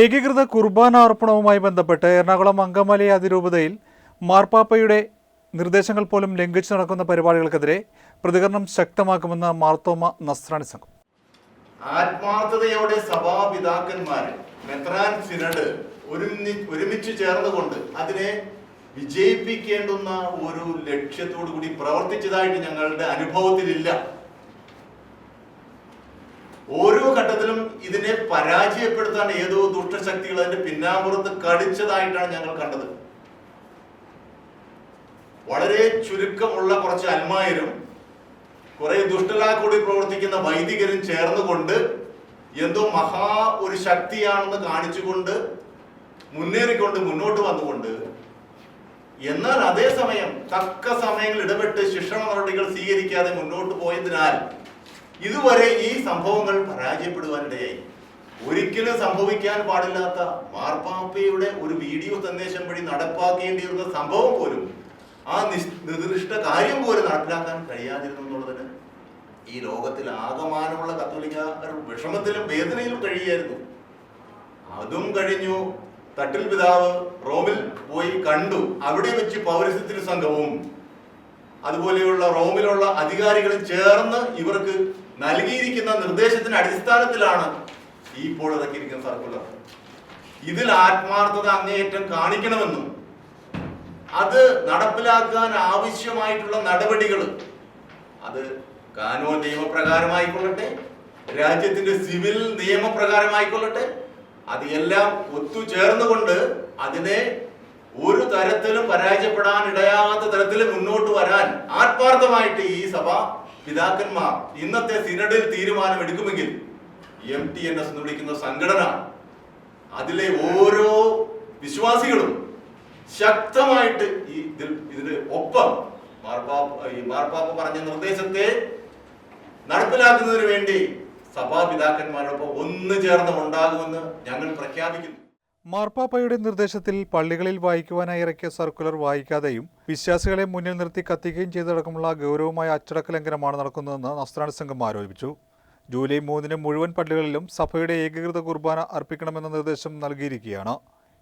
ഏകീകൃത കുർബാന അർപ്പണവുമായി ബന്ധപ്പെട്ട് എറണാകുളം അങ്കമാലി അതിരൂപതയിൽ മാർപ്പാപ്പയുടെ നിർദ്ദേശങ്ങൾ പോലും ലംഘിച്ചു നടക്കുന്ന പരിപാടികൾക്കെതിരെ പ്രതികരണം ശക്തമാക്കുമെന്ന് മാർത്തോമ നസ്രാണി സംഘം. ആത്മാർത്ഥതയോടെ സഭാപിതാക്കന്മാര് മെത്രാൻ സിനഡ് ഒരുമി ഒരുമിച്ച് ചേർന്നുകൊണ്ട് അതിനെ വിജയിപ്പിക്കേണ്ടുന്ന ഒരു ലക്ഷ്യത്തോടു കൂടി പ്രവർത്തിച്ചതായിട്ട് ഞങ്ങളുടെ അനുഭവത്തിലില്ല. ഓരോ ഘട്ടത്തിലും ഇതിനെ പരാജയപ്പെടുത്താൻ ഏതോ ദുഷ്ടശക്തികൾ അതിന്റെ പിന്നാമ്പുറത്ത് കടിച്ചതായിട്ടാണ് ഞങ്ങൾ കണ്ടത്. വളരെ ചുരുക്കമുള്ള കുറച്ച് അന്മാരും കുറെ ദുഷ്ടലാക്കൂടി പ്രവർത്തിക്കുന്ന വൈദികരും ചേർന്നുകൊണ്ട് എന്തോ മഹാ ഒരു ശക്തിയാണെന്ന് കാണിച്ചുകൊണ്ട് മുന്നേറിക്കൊണ്ട് മുന്നോട്ട് വന്നുകൊണ്ട് എന്നാൽ അതേസമയം തക്ക സമയങ്ങളിൽ ഇടപെട്ട് ശിക്ഷണ നടപടികൾ സ്വീകരിക്കാതെ മുന്നോട്ട് പോയതിനാൽ ഇതുവരെ ഈ സംഭവങ്ങൾ പരാജയപ്പെടുവാനിടയായി. ഒരിക്കലും സംഭവിക്കാൻ പാടില്ലാത്ത മാർപ്പാപ്പയുടെ ഒരു വീഡിയോ സന്ദേശം വഴി നടപ്പാക്കേണ്ടിയിരുന്ന സംഭവം പോലും ആ നിർദ്ദിഷ്ട കാര്യം പോലും നടപ്പിലാക്കാൻ കഴിയാതിരുന്നു എന്നുള്ളതിന് ഈ ലോകത്തിൽ ആകമാനമുള്ള കത്തോലിക്ക വിഷമത്തിലും വേദനയിലും കഴിയായിരുന്നു അതും കഴിഞ്ഞു. തട്ടിൽ പിതാവ് റോമിൽ പോയി കണ്ടു. അവിടെ വെച്ച് പൗരസ്യത്തിന് സംഘവും. അതുപോലെയുള്ള റോമിലുള്ള അധികാരികളും ചേർന്ന് ഇവർക്ക് നൽകിയിരിക്കുന്ന നിർദ്ദേശത്തിന്റെ അടിസ്ഥാനത്തിലാണ് ഈ ഇപ്പോൾ ഇറക്കിയിരിക്കുന്ന സർക്കുലർ. ഇതിൽ ആത്മാർത്ഥത അങ്ങേയറ്റം കാണിക്കണമെന്നും അത് നടപ്പിലാക്കാൻ ആവശ്യമായിട്ടുള്ള നടപടികൾ അത് കാനോ നിയമപ്രകാരമായിക്കൊള്ളട്ടെ രാജ്യത്തിന്റെ സിവിൽ നിയമപ്രകാരമായിക്കൊള്ളട്ടെ അത് എല്ലാം ഒത്തുചേർന്നുകൊണ്ട് അതിനെ ഒരു തരത്തിലും പരാജയപ്പെടാൻ ഇടയാകാത്ത തരത്തിൽ മുന്നോട്ട് വരാൻ ആത്മാർത്ഥമായിട്ട് ഈ സഭ പിതാക്കന്മാർ ഇന്നത്തെ സിനഡിൽ തീരുമാനം എടുക്കുമെങ്കിൽ എം ടി എൻ എസ് എന്ന് വിളിക്കുന്ന സംഘടന അതിലെ ഓരോ വിശ്വാസികളും ശക്തമായിട്ട് ഈ ഇതിൽ ഇതിന് ഒപ്പം മാർപ്പാപ്പ ഈ മാർപ്പാപ്പ പറഞ്ഞ നിർദ്ദേശത്തെ നടപ്പിലാക്കുന്നതിന് വേണ്ടി സഭാപിതാക്കന്മാരോടൊപ്പം ഒന്ന് ചേർന്ന് ഉണ്ടാകുമെന്ന് ഞങ്ങൾ പ്രഖ്യാപിക്കുന്നു. മാർപ്പാപ്പയുടെ നിർദ്ദേശത്തിൽ പള്ളികളിൽ വായിക്കുവാനായി ഇറക്കിയ സർക്കുലർ വായിക്കാതെയും വിശ്വാസികളെ മുന്നിൽ നിർത്തി കത്തിക്കുകയും ചെയ്തടക്കമുള്ള ഗൗരവമായ അച്ചടക്ക ലംഘനമാണ് നടക്കുന്നതെന്ന് നസ്രാണി സംഘം ആരോപിച്ചു. ജൂലൈ മൂന്നിന് മുഴുവൻ പള്ളികളിലും സഭയുടെ ഏകീകൃത കുർബാന അർപ്പിക്കണമെന്ന നിർദ്ദേശം നൽകിയിരിക്കുകയാണ്.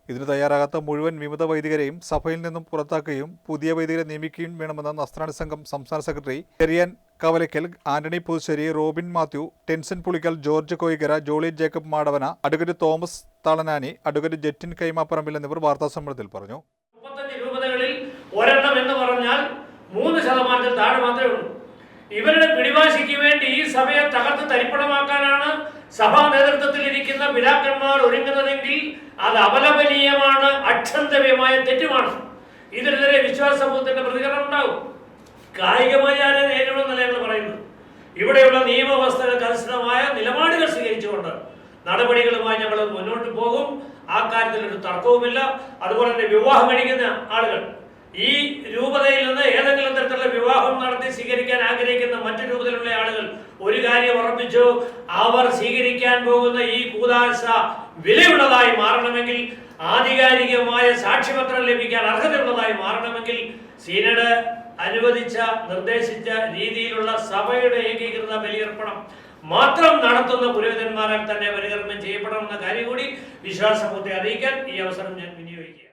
ഇതിന് തയ്യാറാകാത്ത മുഴുവൻ വിമത വൈദികരെയും സഭയിൽ നിന്നും പുറത്താക്കുകയും പുതിയ വൈദികരെ നിയമിക്കുകയും വേണമെന്ന് നസ്രാണി സംഘം സംസ്ഥാന secretary Cheriyan Kavalakkal Antony Puthussery Robin Mathew Tenson Pulickal George Koikkara Jolly Jacob Madavana advocate Thomas Thalanani advocate Jettin Kaimapparambil എന്നിവർ വാർത്താസമ്മേളനത്തിൽ പറഞ്ഞു. രൂപതകളിൽ ഒരെണ്ണം എന്ന് പറഞ്ഞാൽ മൂന്ന് ശതമാനത്തിൽ താഴെ മാത്രമേ ഉള്ളൂ. ഇവരുടെ പിടിവാശിക്ക് വേണ്ടി ഈ സഭയെ തകർത്ത് തരിപ്പണമാക്കാനാണ് സഭാ നേതൃത്വത്തിൽ ഇരിക്കുന്ന പിതാക്കന്മാർ ഒരുങ്ങുന്നതെങ്കിൽ അത് അപലപനീയമാണ് അക്ഷന്തവ്യമായ തെറ്റുമാണ്. ഇതിനെതിരെ വിശ്വാസ സമൂഹത്തിന്റെ പ്രതികരണം ഉണ്ടാകും. കായികമായി ആരെ നേരിടുമെന്നല്ല ഞങ്ങൾ പറയുന്നത്? ഇവിടെയുള്ള നിയമവ്യവസ്ഥകൾ കർശനമായ നിലപാടുകൾ സ്വീകരിച്ചുകൊണ്ട് നടപടികളുമായി ഞങ്ങൾ മുന്നോട്ട് പോകും. ആ കാര്യത്തിൽ ഒരു തർക്കവുമില്ല. അതുപോലെ തന്നെ വിവാഹം കഴിക്കുന്ന ആളുകൾ ഈ രൂപതയിൽ നിന്ന് ഏതെങ്കിലും തരത്തിലുള്ള വിവാഹം നടത്തി സ്വീകരിക്കാൻ ആഗ്രഹിക്കുന്ന മറ്റു രൂപത്തിലുള്ള ആളുകൾ ഒരു കാര്യം ഉറപ്പിച്ചു അവർ സ്വീകരിക്കാൻ പോകുന്ന ഈ കൂതാശ വിലയുള്ളതായി മാറണമെങ്കിൽ ആധികാരികമായ സാക്ഷ്യപത്രം ലഭിക്കാൻ അർഹതയുള്ളതായി മാറണമെങ്കിൽ സീനഡ് അനുവദിച്ച നിർദ്ദേശിച്ച രീതിയിലുള്ള സഭയുടെ ഏകീകൃത ബലിയർപ്പണം മാത്രം നടത്തുന്ന പുരോഹിതന്മാരാൽ തന്നെ പരികർമ്മം ചെയ്യപ്പെടണമെന്ന കാര്യം കൂടി വിശ്വാസബോധത്തെ അറിയിക്കാൻ ഈ അവസരം ഞാൻ വിനിയോഗിക്കുക